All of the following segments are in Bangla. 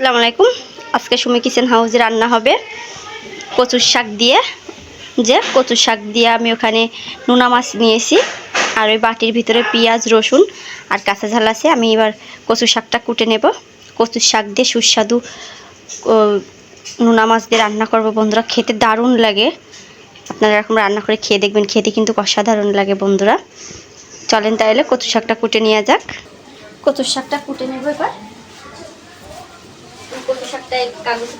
আসসালামু আলাইকুম। আজকে সুমি কিচেন হাউসে রান্না হবে কচুর শাক দিয়ে। যে কচুর শাক দিয়ে আমি ওখানে নোনা মাছ নিয়েছি আর ওই বাটির ভিতরে পেঁয়াজ, রসুন আর কাঁচা ঝাল আছে। আমি এবার কচুর শাকটা কুটে নেব। কচুর শাক দিয়ে সুস্বাদু নোনা মাছ দিয়ে রান্না করব বন্ধুরা। খেতে দারুণ লাগে। আপনারা এরকম রান্না করে খেয়ে দেখবেন। খেতে কিন্তু অসাধারণ লাগে বন্ধুরা। চলেন তাহলে কচু শাকটা কুটে নিয়ে যাক। কচুর শাকটা কুটে নেব এবার। এই কাগজ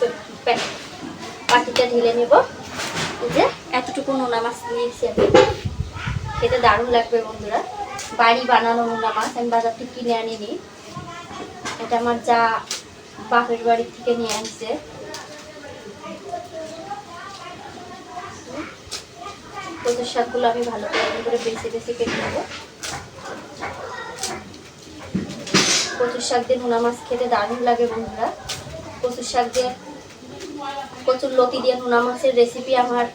পাটিটা ঢেলে নেব। যে এতটুকু নোনা মাছ নিয়েছি আমি। খেতে দারুণ লাগবে বন্ধুরা। বাড়ি বানানো নোনা মাছ, আমি বাজার থেকে কিনে আনিনি। এটা আমার যা বাপের বাড়ি থেকে নিয়ে আসছে। কচুর শাকগুলো আমি ভালো করে বেছে বেছে কেটে নেব। কচুর শাক দিয়ে নোনা মাছ খেতে দারুণ লাগে বন্ধুরা। কচুর শাক দিয়ে, কচুর লতি দিয়ে নোনা মাছের রেসিপি আমার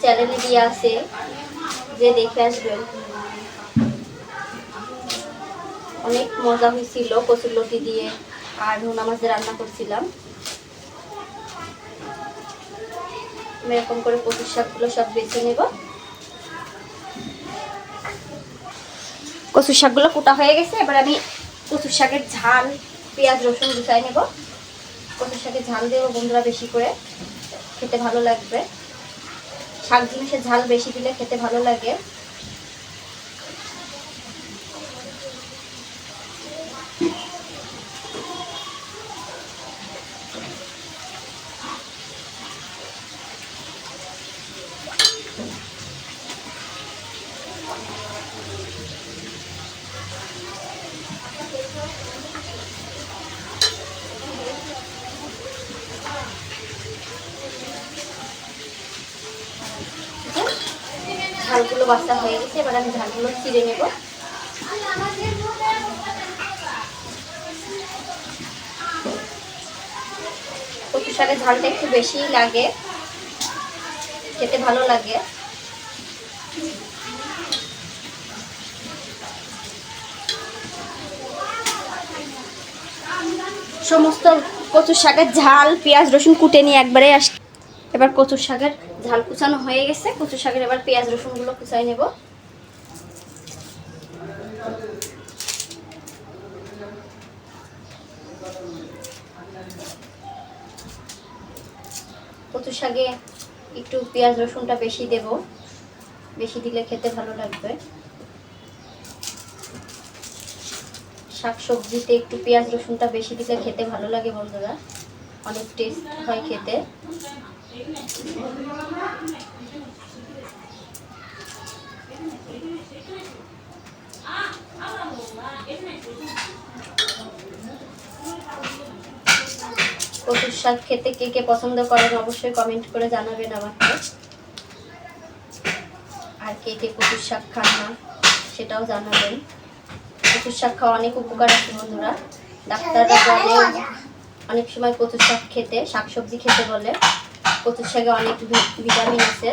চ্যানেলে দিয়ে আছে, যে দেখে আসবেন। অনেক মজা হয়েছিল কচুর লতি দিয়ে আর নোনা মাছ রান্না করছিলাম। আমি এরকম করে কচুর শাকগুলো সব বেছে নেব। কচুর শাকগুলো কোটা হয়ে গেছে, এবার আমি কচুর শাকের ঝাল, পেঁয়াজ, রসুন গুছাই নেব। কচুর শাকে ঝাল দেবো বন্ধুরা বেশি করে। খেতে ভালো লাগবে। শাক জিনিসের ঝাল বেশি দিলে খেতে ভালো লাগে। ঝালগুলো বাচ্চা হয়ে গেছে, এবার আমি ঝালগুলো চিড়ে নেব। কচু শাকের ঝালটা একটু বেশিই লাগে, খেতে ভালো লাগে। সমস্ত কচুর শাকের ঝাল, পেঁয়াজ, রসুন কুটে নিয়ে একবারে আস এবার কচুর শাকের ঝাল কুচানো হয়ে গেছে। কচুর শাকের এবার পেঁয়াজ, রসুনগুলো কুচাই নেব। কচুর শাকে একটু পেঁয়াজ, রসুনটা বেশি দেব। বেশি দিলে খেতে ভালো লাগবে। শাক সবজিতে একটু পেঁয়াজ, রসুনটা বেশি দিলে খেতে ভালো লাগে বন্ধুরা। অনেক টেস্ট হয় খেতে। কচুর শাক খেতে কে কে পছন্দ করেন অবশ্যই কমেন্ট করে জানাবেন আমাকে। আর কে কে কচুর শাক খান না, সেটাও জানাবেন। কচুর শাক খাওয়া অনেক উপকার আছে বন্ধুরা। ডাক্তাররা বলে, অনেক সময় কচুর শাক খেতে, শাকসবজি খেতে বলে। কচুর শাকে অনেক ভিটামিন আছে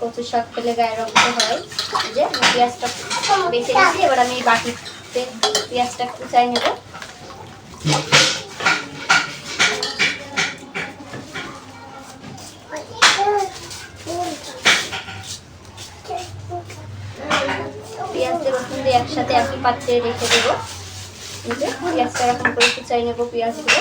কচুর শাক খেলে গায়ে রক্ত হয়। যে পেঁয়াজটা বেছে নিয়েছি, এবার আমি বাটিতে পেঁয়াজটা কুচাই নেব। একসাথে একই পাত্রে রেখে দেবো। পেঁয়াজটা এরকম করে কুচাই নেব পেঁয়াজগুলো।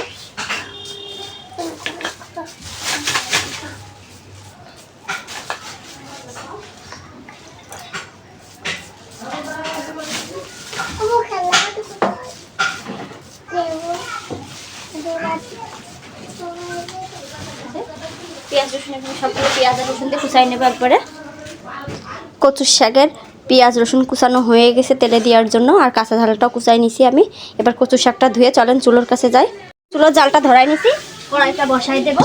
পেঁয়াজ রসুন, এখানে সবগুলো পেঁয়াজ রসুন দিয়ে কুচাই নেব একবারে। কচুর শাকের পেঁয়াজ রসুন কুচানো হয়ে গেছে তেলে দেওয়ার জন্য, আর কাঁচা ঝালটাও কুচাই নিছি আমি। এবার কচুর শাকটা ধুয়ে চলেন চুলোর কাছে যাই। চুলোর জালটা ধরাই নিছি, কড়াইটা বসাই দেব।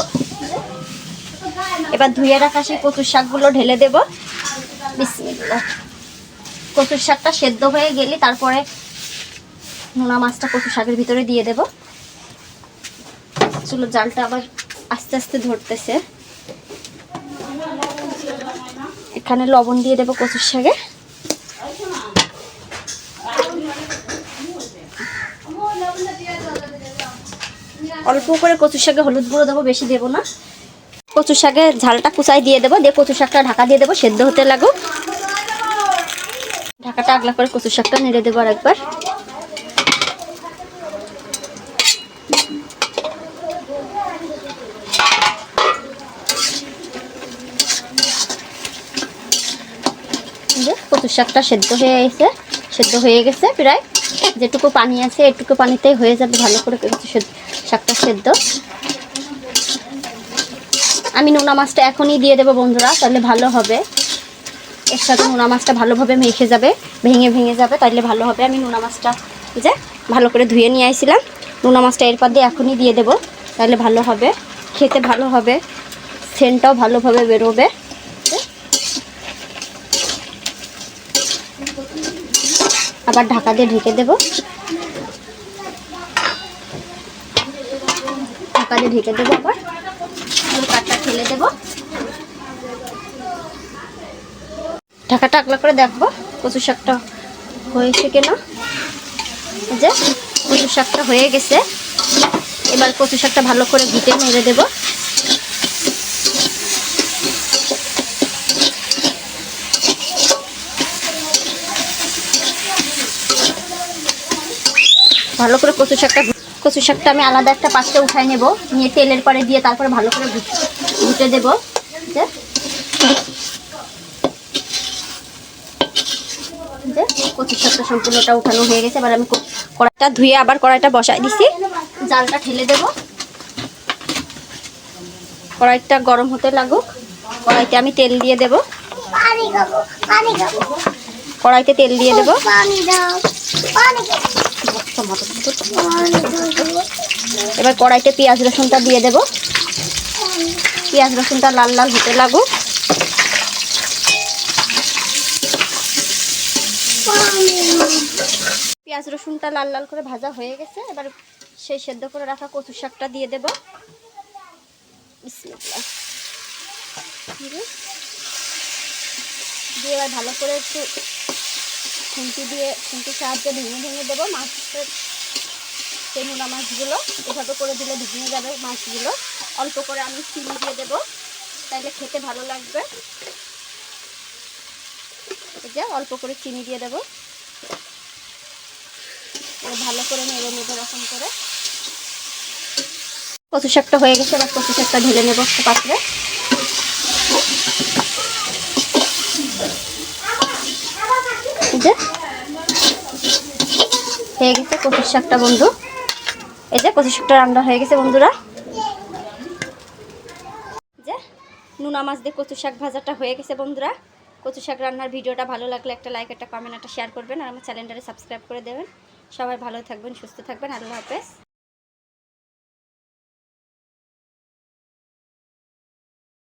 এবার ধুয়ে রাখা সেই কচুর শাকগুলো ঢেলে দেব। কচুর শাকটা সেদ্ধ হয়ে গেলে তারপরে নোনা মাছটা কচুর শাকের ভিতরে দিয়ে দেব। চুলোর জালটা আবার আস্তে আস্তে ধরতেছে। এখানে লবণ দিয়ে দেবো কচুর শাকে। অল্প করে কচুর শাকে হলুদ গুঁড়ো দেবো, বেশি দেবো না। কচুর শাকে ঝালটা কুচাই দিয়ে দেবো, দিয়ে কচুর শাকটা ঢাকা দিয়ে দেবো, সেদ্ধ হতে লাগুক। ঢাকাটা আগলা করে কচুর শাকটা নেড়ে দেবো আর একবার কচুর শাকটা সেদ্ধ হয়ে গেছে সেদ্ধ হয়ে গেছে প্রায়। যেটুকু পানি আছে, এটুকু পানিতেই হয়ে যাবে, ভালো করে কচু সেদ্ধ শাকটা সেদ্ধ। আমি নোনা মাছটা এখনই দিয়ে দেবো বন্ধুরা, তাহলে ভালো হবে। এর সাথে নোনা মাছটা ভালোভাবে মেখে যাবে, ভেঙে ভেঙে যাবে তাহলে ভালো হবে। আমি নোনা মাছটা যে ভালো করে ধুয়ে নিয়ে আইছিলাম। নোনা মাছটা এরপর দিয়ে এখনই দিয়ে দেবো তাহলে ভালো হবে। খেতে ভালো হবে, সেন্টটাও ভালোভাবে বেরোবে। আবার ঢাকা দিয়ে ঢেকে দেবো। ঢাকা ঢেকে দেবো আবার। কাঠটা ঠেলে দেবো। ঢাকাটা আগলা করে দেখব কচু শাকটা হয়েছে কিনা। যে কচু শাকটা হয়ে গেছে। এবার কচু শাকটা ভালো করে ঘুটে নেড়ে দেবো। ভালো করে কচু শাকটা কচু শাকটা আমি আলাদা একটা পাত্রে উঠাই নেব। নিয়ে তেলের পরে দিয়ে তারপরে ভালো করে ঘুট- দেবো। যে কচু শাকটা সম্পূর্ণটা উঠানো হয়ে গেছে। এবার আমি কড়াইটা ধুয়ে আবার কড়াইটা বসাই দিছি। জালটা ঠেলে দেব। কড়াইটা গরম হতে লাগুক। কড়াইতে আমি তেল দিয়ে দেব। কড়াইতে তেল দিয়ে দেব। এবার কড়াইতে পেঁয়াজ রসুনটা দিয়ে দেব। পেঁয়াজ রসুনটা লাল লাল হতে লাগুক। পেঁয়াজ রসুনটা লাল লাল করে ভাজা হয়ে গেছে। এবার সেই সেদ্ধ করে রাখা কচু শাকটা দিয়ে দেব। দিয়ে এবার ভালো করে একটু খুন্তি দিয়ে খুন্তির সাহায্যে ভেঙে ভেঙে দেবো মাছের সেই নোনা মাছগুলো। এভাবে করে দিলে ভেঙে যাবে মাছগুলো। অল্প করে আমি চিনি দিয়ে দেবো। তাইলে খেতে ভালো লাগবে। এই যে অল্প করে চিনি দিয়ে দেবো। ভালো করে নেড়ে নেব এরকম করে। কচু শাকটা হয়ে গেছে, এবার কচু শাকটা ঢেলে নেব একটা পাত্রে এই যে হয়ে গেছে কচুর শাকটা, বন্ধু। এই যে কচুর শাকটা রান্না হয়ে গেছে, বন্ধুরা। যে নুনা মাছ দিয়ে কচু শাক ভাজাটা হয়ে গেছে, বন্ধুরা। কচু শাক রান্নার ভিডিওটা ভালো লাগলে একটা লাইক একটা কমেন্ট একটা শেয়ার করবেন, আর আমার চ্যানেলটাকে সাবস্ক্রাইব করে দেবেন। সবাই ভালো থাকবেন, সুস্থ থাকবেন। আল্লাহ হাফেজ।